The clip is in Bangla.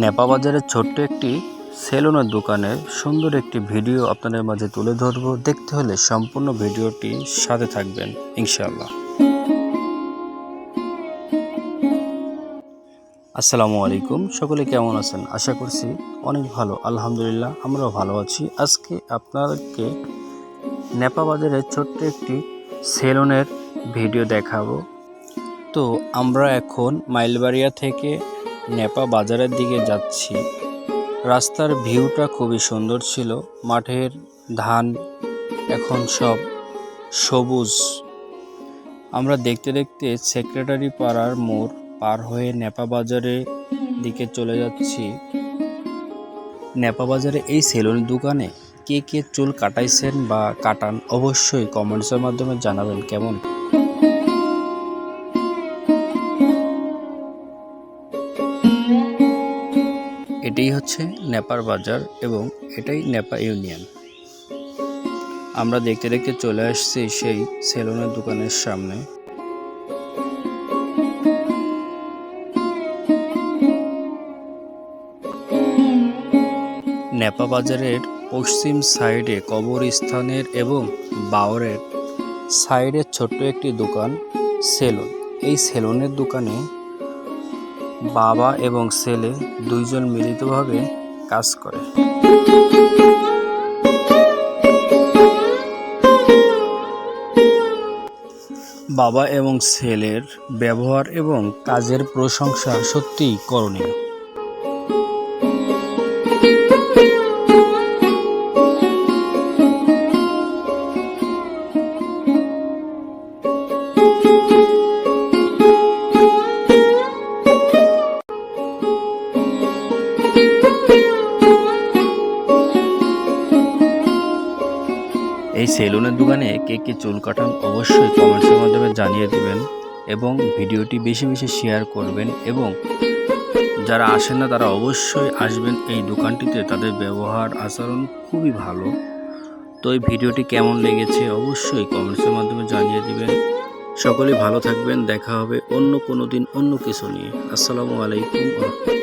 নেপা বাজারের ছোট্ট একটি সেলুনের দোকানের সুন্দর একটি ভিডিও আপনাদের মাঝে তুলে ধরবো। দেখতে হলে সম্পূর্ণ ভিডিওটি সাথে থাকবেন, ইনশাআল্লাহ। আসসালামু আলাইকুম, সকলে কেমন আছেন? আশা করছি অনেক ভালো, আলহামদুলিল্লাহ, আমরাও ভালো আছি। আজকে আপনাদেরকে নেপা বাজারের ছোট্ট একটি সেলুনের ভিডিও দেখাবো। তো আমরা এখন মাইলবাড়িয়া থেকে নেপা বাজারের দিকে যাচ্ছি। রাস্তার ভিউটা খুবই সুন্দর ছিল। মাঠের ধান এখন সব সবুজ। আমরা দেখতে দেখতে সেক্রেটারি পাড়ার মোড় পার হয়ে নেপা বাজারের দিকে চলে যাচ্ছি। নেপা বাজারে এই সেলুন দোকানে কে কে চুল কাটাইছেন বা কাটান অবশ্যই কমেন্টসের মাধ্যমে জানাবেন কেমন? এটাই হচ্ছে নেপার বাজার এবং এটাই নেপা ইউনিয়ন। আমরা দেখতে দেখতে চলে আসছি সেই সেলুনের দোকানের সামনে। নেপা বাজারের পশ্চিম সাইডে কবরস্থানের এবং বাওরের সাইডে ছোট্ট একটি দোকান, সেলুন। এই সেলুনের দোকানে বাবা এবং ছেলে দুইজন মিলিতভাবে কাজ করে। বাবা এবং ছেলের ব্যবহার এবং কাজের প্রশংসা সত্যিই করণীয়। এই সেলুনের দোকানে কে কে চুল কাটান অবশ্যই কমেন্টসের মাধ্যমে জানিয়ে দিবেন এবং ভিডিওটি বেশি বেশি শেয়ার করবেন এবং যারা আসেন না তারা অবশ্যই আসবেন এই দোকানটিতে। তাদের ব্যবহার আচরণ খুবই ভালো। তো এই ভিডিওটি কেমন লেগেছে অবশ্যই কমেন্টসের মাধ্যমে জানিয়ে দিবেন। সকলে ভালো থাকবেন, দেখা হবে অন্য কোনো দিন অন্য কিছু নিয়ে। আসসালামু আলাইকুম।